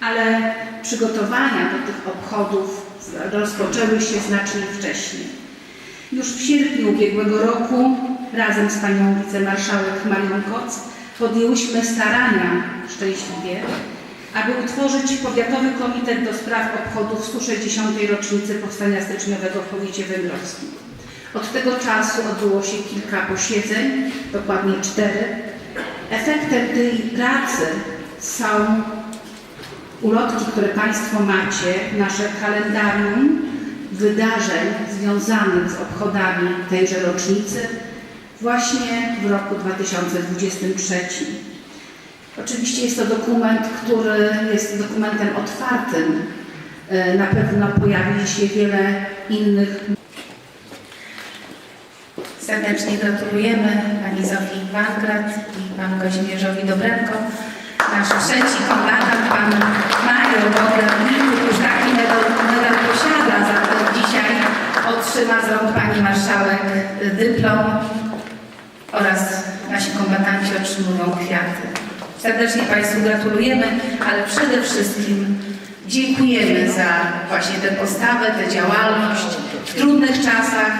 ale przygotowania do tych obchodów rozpoczęły się znacznie wcześniej. Już w sierpniu ubiegłego roku razem z panią wicemarszałek Marią Koc podjęłyśmy starania szczęśliwie, aby utworzyć Powiatowy Komitet do Spraw Obchodów 160. rocznicy Powstania Styczniowego w powiecie węgrowskim. Od tego czasu odbyło się kilka posiedzeń, dokładnie cztery. Efektem tej pracy są ulotki, które Państwo macie, nasze kalendarium wydarzeń związanych z obchodami tejże rocznicy właśnie w roku 2023. Oczywiście jest to dokument, który jest dokumentem otwartym. E, Na pewno pojawi się wiele innych. Serdecznie gratulujemy Pani Zofii Wangrat i Panu Kazimierzowi Dobrenko. Nasz trzeci kombatant, Pan Mario Bogdan już taki medal, medal posiada, zatem dzisiaj otrzyma z rąk Pani Marszałek dyplom oraz nasi kombatanci otrzymują kwiaty. Serdecznie Państwu gratulujemy, ale przede wszystkim dziękujemy za właśnie tę postawę, tę działalność w trudnych czasach,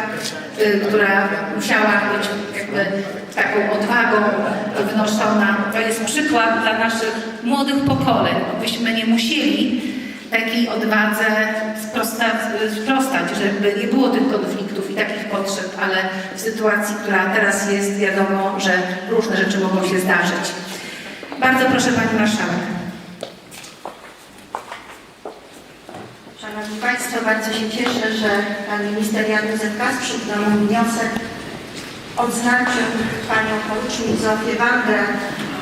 y, która musiała być jakby taką odwagą wnoszona. To jest przykład dla naszych młodych pokoleń. Byśmy nie musieli takiej odwadze sprosta, sprostać, żeby nie było tych konfliktów i takich potrzeb, ale w sytuacji, która teraz jest, wiadomo, że różne rzeczy mogą się zdarzyć. Bardzo proszę Pani Marszałek. Szanowni Państwo, bardzo się cieszę, że Pan Minister Jan Józef Kasprzyk wniosek odznaczył Panią porucznik Zofię Wangę,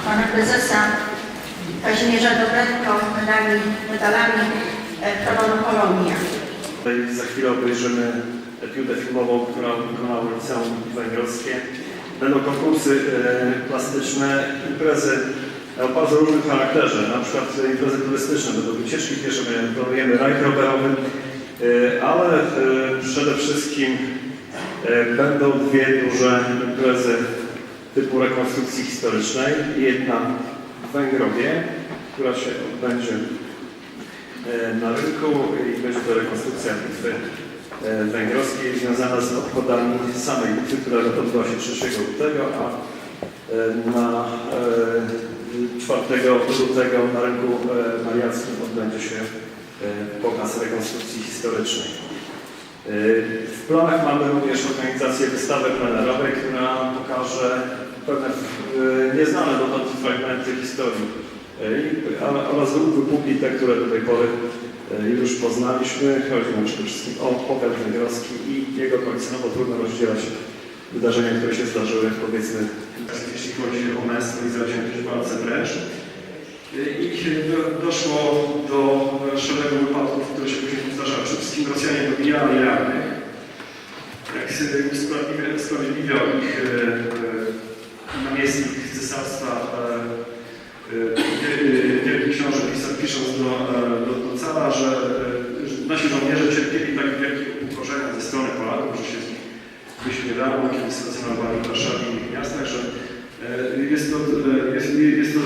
Pana Prezesa Kazimierza Dobrenko medalami e, Pro Bono Polonia. Za chwilę obejrzymy etiudę filmową, którą wykonało Liceum Węgrowskie. Będą konkursy e, plastyczne, imprezy o bardzo różnym charakterze, na przykład imprezy turystyczne, będą wycieczki piesze, planujemy rajd rowerowy, e, ale e, przede wszystkim e, będą dwie duże imprezy typu rekonstrukcji historycznej. Jedna w Węgrowie, która się odbędzie e, na rynku i będzie to rekonstrukcja bitwy e, węgrowskiej związana z obchodami samej bitwy, która odbyła się 3 lutego, a e, na e, 4 lutego na rynku e, mariackim odbędzie się e, pokaz rekonstrukcji historycznej. E, W planach mamy również organizację wystawy plenerowej, która pokaże pewne e, nieznane dotąd fragmenty historii oraz wypukli te, które do tej pory już poznaliśmy. Chodzi nam przede wszystkim o powiat węgrowski i jego okolice, no bo trudno rozdzielać wydarzenia, które się zdarzyły, powiedzmy, jeśli chodzi o męstwo i zawziętość w walce wręcz. I do, doszło do szeregu wypadków, które się później zdarzały. Przede wszystkim Rosjanie dobijali rannych, jak usprawiedliwia- usprawiedliwiał ich e, e, namiestnik cesarstwa e, Wiel- Wielki Książę pisząc do, do, do cara, że, że nasi żołnierze cierpieli tak wielkie upokorzenia ze strony Polaków, że się z nich wyśmiewało, kiedy stacjonowali w Warszawie i innych miastach, że jest to, e, jest, jest to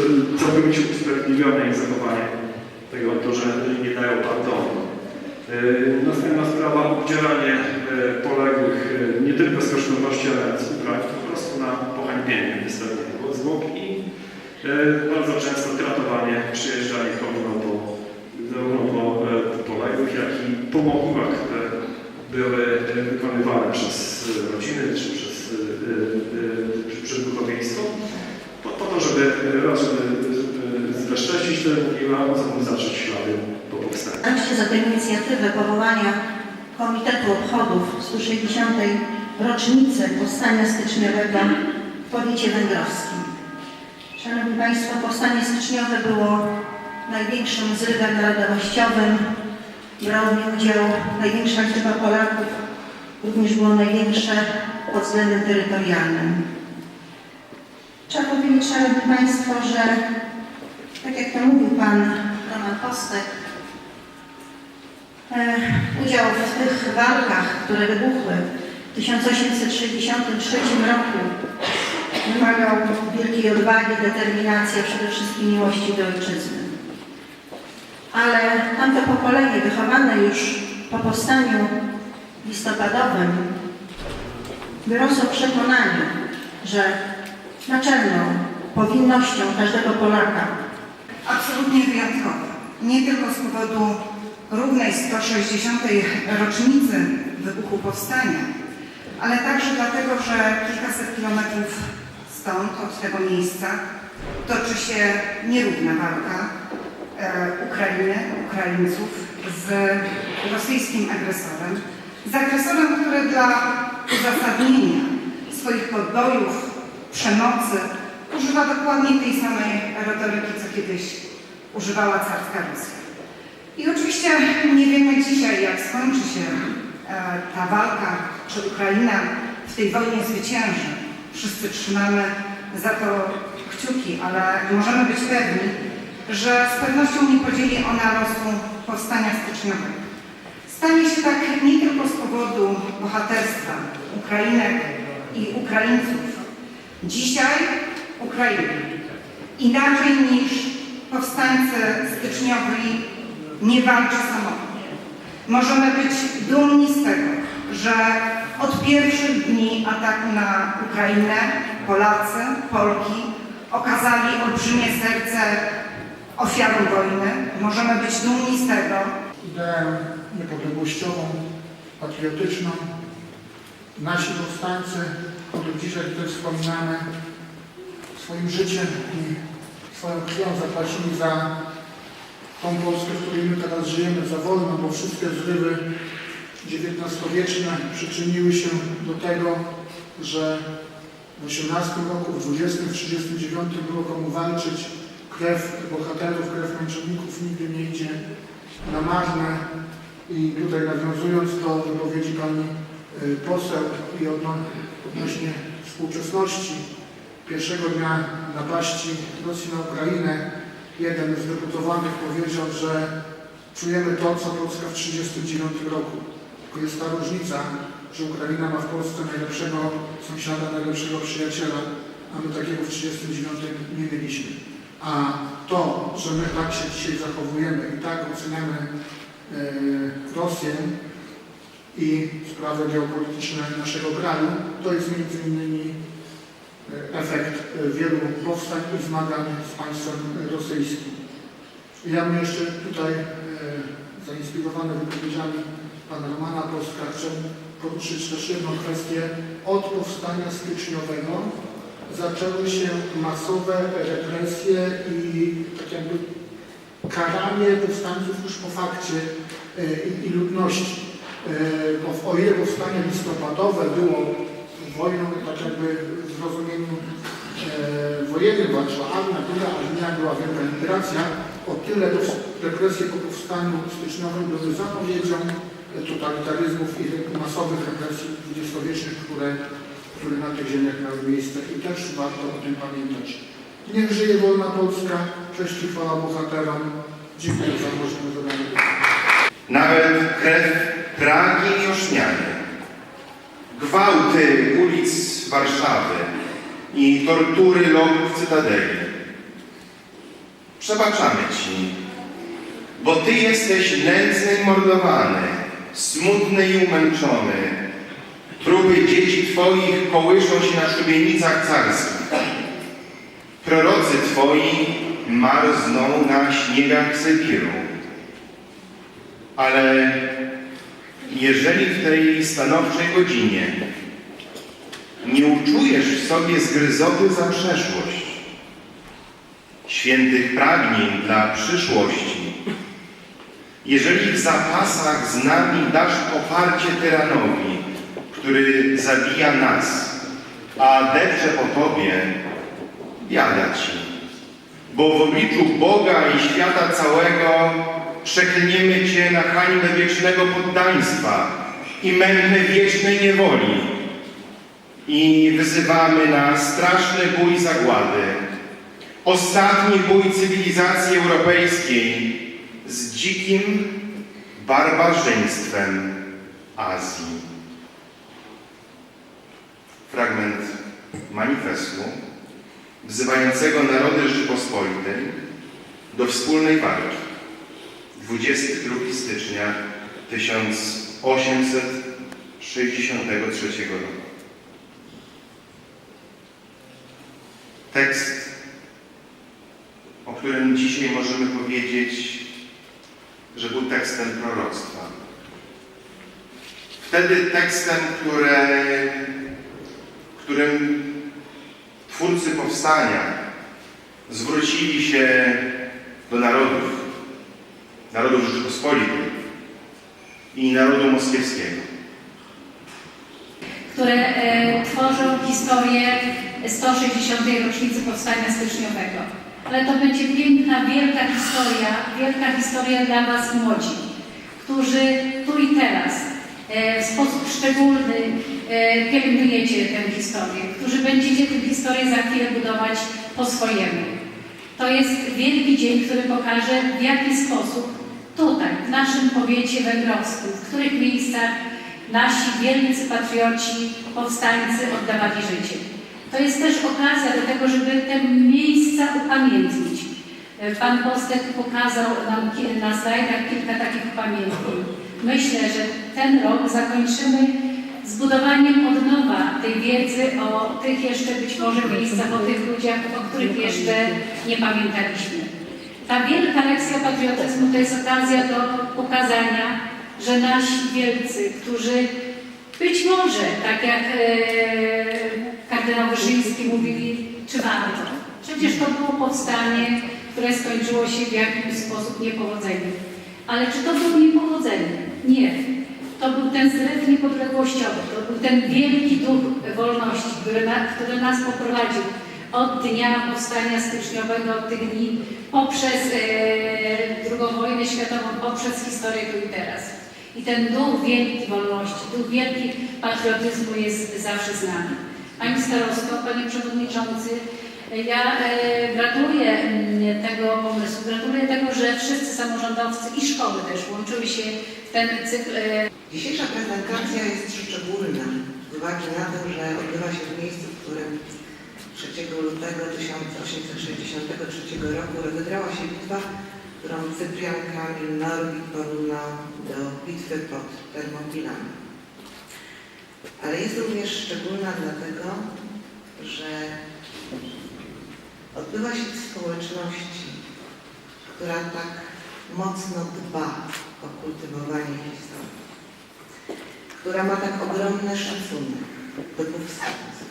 całkowicie usprawiedliwione ich zachowanie tego, to, że nie dają pardonu. E, Następna sprawa, obdzieranie e, poległych e, nie tylko z kosztowności, ale z po prostu na pohańbienie wystawionego zwłok i e, bardzo często tratowanie przyjeżdżali zarówno po, zarówno po, e, po poległych, jak i po które były e, wykonywane przez e, rodziny czy przez, e, e, e, przez duchowieństwo, po, po to, żeby e, żeby e, zbezcześcić te mogiły, a poza tym zacząć ślady po powstaniu. Znam się za tę inicjatywę powołania Komitetu Obchodów 160. rocznicy Powstania Styczniowego w powiecie węgrowskim. Szanowni Państwo, Powstanie Styczniowe było największym zrywem narodowościowym. Brał w nim udział największa liczba Polaków, również było największe pod względem terytorialnym. Trzeba powiedzieć, Szanowni Państwo, że tak jak to mówił Pan Roman Kostek, udział w tych walkach, które wybuchły w 1863 roku wymagał wielkiej odwagi, determinacji, a przede wszystkim miłości do ojczyzny. ale tamto pokolenie wychowane już po powstaniu listopadowym wyrosło w przekonaniu, że naczelną powinnością każdego Polaka absolutnie wyjątkowe. Nie tylko z powodu równej 160. rocznicy wybuchu powstania, ale także dlatego, że kilkaset kilometrów stąd, od tego miejsca, toczy się nierówna walka e, Ukrainy, Ukraińców z rosyjskim agresorem. Z agresorem, który dla uzasadnienia swoich podbojów, przemocy używa dokładnie tej samej retoryki, co kiedyś używała carska Rosja. I oczywiście nie wiemy dzisiaj, jak skończy się e, ta walka, czy Ukraina w tej wojnie zwycięży. Wszyscy trzymamy za to kciuki, ale możemy być pewni, że z pewnością nie podzieli ona losu powstania styczniowego. Stanie się tak nie tylko z powodu bohaterstwa Ukrainek i Ukraińców. Dzisiaj Ukraina inaczej niż powstańcy styczniowi nie walczy samotnie. Możemy być dumni z tego, że od pierwszych dni ataku na Ukrainę Polacy, Polki okazali olbrzymie serce ofiarą wojny. Możemy być dumni z tego, ideę niepodległościową, patriotyczną. Nasi powstańcy, których dzisiaj tutaj wspominamy, swoim życiem i swoją krwią zapłacili za tą Polskę, w której my teraz żyjemy, za wolną, bo wszystkie zrywy XIX-wieczne przyczyniły się do tego, że w 18 roku, w 20, w 39 było komu walczyć. Krew bohaterów, krew męczenników nigdy nie idzie na marne. I tutaj nawiązując do wypowiedzi pani y, poseł i odno- odnośnie współczesności, pierwszego dnia napaści Rosji na Ukrainę, jeden z deputowanych powiedział, że czujemy to, co Polska w 1939 roku. Tylko jest ta różnica, że Ukraina ma w Polsce najlepszego sąsiada, najlepszego przyjaciela, a my takiego w 1939 nie mieliśmy. A to, że my tak się dzisiaj zachowujemy i tak oceniamy e, Rosję i sprawy geopolityczne naszego kraju, to jest między innymi efekt e, wielu powstań i zmagań z państwem rosyjskim. Ja bym jeszcze tutaj e, zainspirowany wypowiedziami pana Romana Polska chcę poruszyć też jedną kwestię. Od powstania styczniowego zaczęły się masowe represje i tak jakby karanie powstańców już po fakcie e, i, i ludności. Bo o ile powstanie listopadowe było wojną tak jakby w rozumieniu e, walczyła armia, druga armia była wielka migracja, o tyle represje po powstaniu styczniowym były zapowiedzią totalitaryzmów i masowych represji dwudziestowiecznych, które, które na tych ziemiach miały miejsce i też warto o tym pamiętać. Niech żyje wolna Polska, cześć i chwała bohaterom. Dziękuję za możliwość zadania. Nawet krew Pragi i Ośmiany, gwałty ulic Warszawy i tortury lobów Cytadeli. Przebaczamy Ci, bo Ty jesteś nędzny i mordowany, smutny i umęczony. Trupy dzieci Twoich kołyszą się na szubienicach carskich. Prorocy Twoi marzną na śniegach Sybiru. Ale jeżeli w tej stanowczej godzinie nie uczujesz w sobie zgryzoty za przeszłość, świętych pragnień dla przyszłości, jeżeli w zapasach z nami dasz poparcie tyranowi, który zabija nas, a depcze po Tobie, biada Ci, bo w obliczu Boga i świata całego przeklniemy Cię na hańbę wiecznego poddaństwa i mękę wiecznej niewoli i wyzywamy na straszny bój zagłady, ostatni bój cywilizacji europejskiej z dzikim barbarzyństwem Azji. Fragment manifestu wzywającego narody Rzeczypospolitej do wspólnej walki 22 stycznia 1863 roku. Tekst, o którym dzisiaj możemy powiedzieć, że był tekstem proroctwa. Wtedy tekstem, które, którym twórcy powstania zwrócili się do narodów, narodów Rzeczypospolitej i narodu moskiewskiego. które e, tworzą historię 160. rocznicy powstania styczniowego. Ale to będzie piękna, wielka historia, wielka historia dla Was młodzi, którzy tu i teraz e, w sposób szczególny e, pielęgnujecie tę historię, którzy będziecie tę historię za chwilę budować po swojemu. To jest wielki dzień, który pokaże, w jaki sposób tutaj, w naszym powiecie węgrowskim, w których miejscach nasi wielcy patrioci, powstańcy oddawali życie. To jest też okazja do tego, żeby te miejsca upamiętnić. Pan Postek pokazał nam na slajdach kilka takich upamiętnień. Myślę, że ten rok zakończymy zbudowaniem od nowa tej wiedzy o tych jeszcze być może miejscach, o tych ludziach, o których jeszcze nie pamiętaliśmy. Ta wielka lekcja patriotyzmu to jest okazja do pokazania, że nasi wielcy, którzy być może, tak jak e, kardynał Wyszyński mówili, czy warto? Przecież to było powstanie, które skończyło się w jakiś sposób niepowodzeniem. Ale czy to było niepowodzenie? Nie. To był ten zryw niepodległościowy, to był ten wielki duch wolności, który, na, który nas poprowadził od dnia powstania styczniowego, od tych dni, poprzez e, II wojnę światową, poprzez historię tu i teraz. I ten duch wielki wolności, duch wielki patriotyzmu jest zawsze z nami. Pani starosto, panie przewodniczący, ja e, gratuluję mm, tego pomysłu, gratuluję tego, że wszyscy samorządowcy i szkoły też włączyły się w ten cykl e, Dzisiejsza prezentacja jest szczególna z uwagi na to, że odbywa się w miejscu, w którym 3 lutego 1863 roku rozegrała się bitwa, którą Cyprian Kamil Norwid porównał do bitwy pod Termopilami. Ale jest również szczególna dlatego, że odbywa się w społeczności, która tak mocno dba o kultywowanie historii która ma tak ogromny szacunek do powstańców,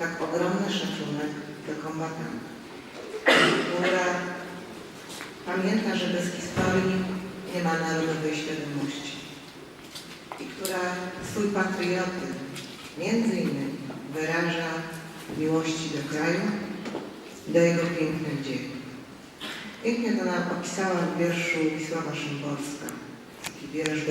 tak ogromny szacunek do kombatantów, która pamięta, że bez historii nie ma narodowej świadomości i która swój patriotyzm między innymi wyraża miłości do kraju do jego pięknych dziejów. Pięknie to nam opisała w wierszu Wisława Szymborska. Taki wiersz